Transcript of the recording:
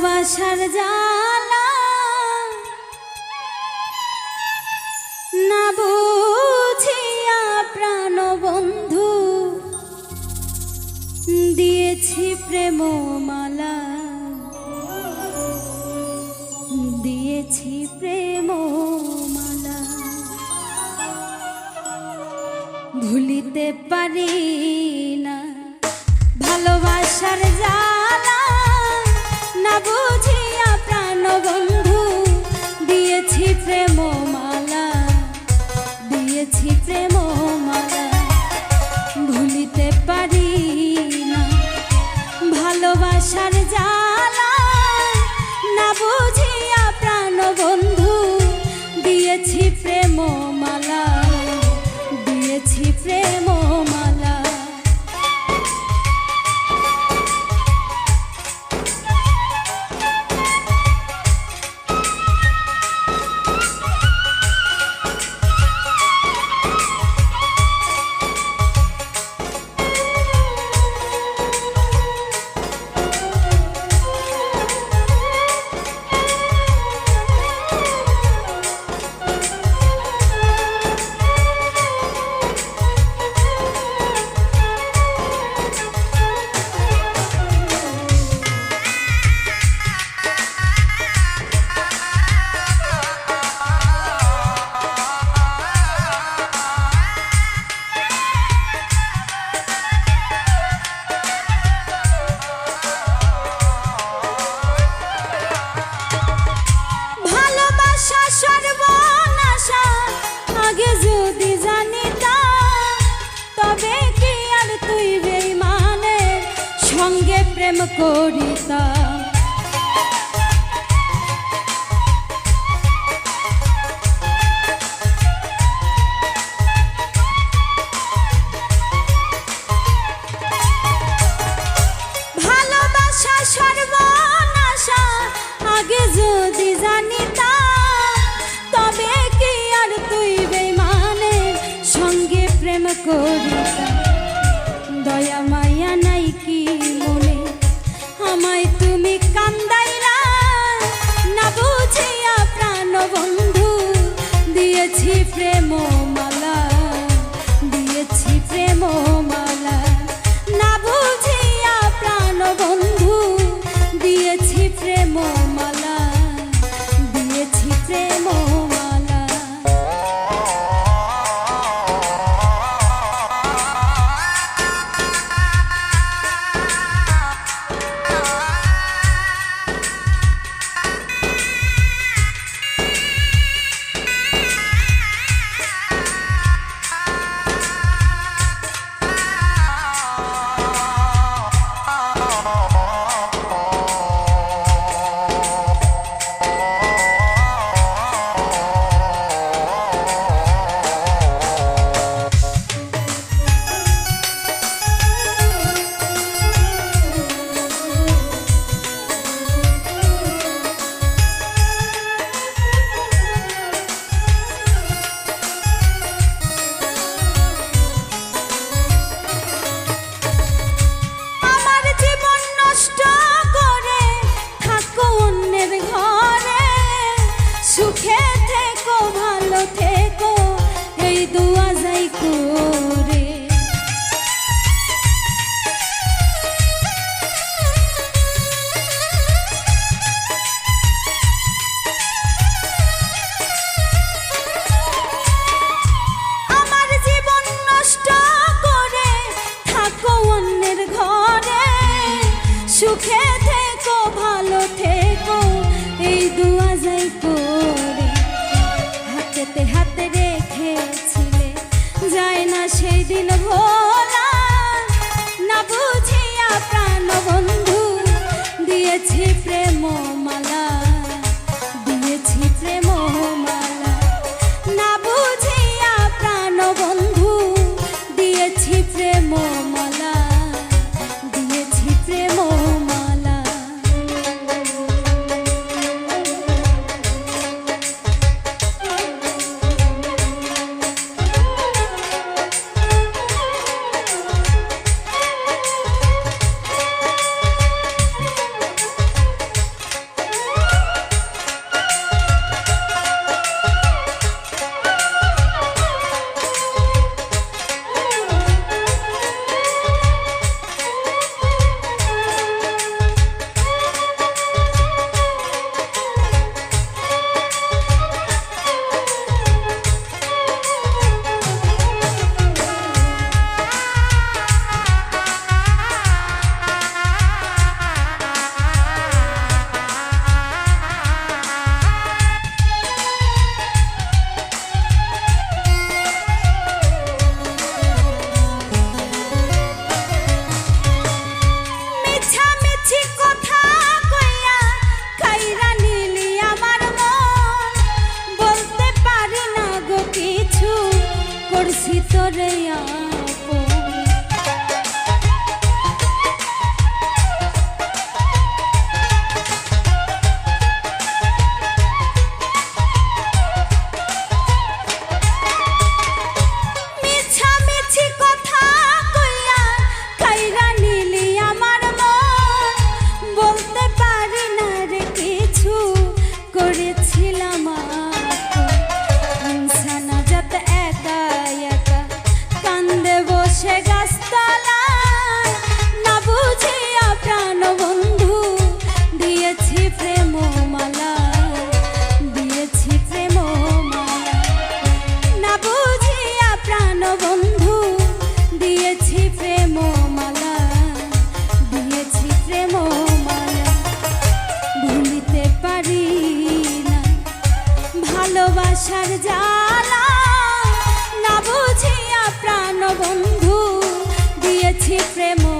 ভালোবাসার জালা না বুঝিয়া প্রাণ বন্ধু দিয়েছি প্রেম মালা দিয়েছি প্রেম মালা ভুলিতে পারি না ভালোবাসার জালা দিয়েছি প্রেম মালা ভুলিতে পারি না। ভালোবাসার জালা করিতাম। ভালোবাসা সর্বনাশা আগে যদি জানিতাম তবে কি আর তুই বেমানের সঙ্গে প্রেম করিতাম প্রেম দিয়েছি প্রেম মালা। না বুঝিয়া প্রাণ না সেই দিন ভোলা না বুঝিয়া প্রাণ বন্ধু দিয়েছি প্রেম মালা ভালোবাসার জ্বালা। না বুঝিয়া প্রাণ বন্ধু দিয়েছি প্রেম।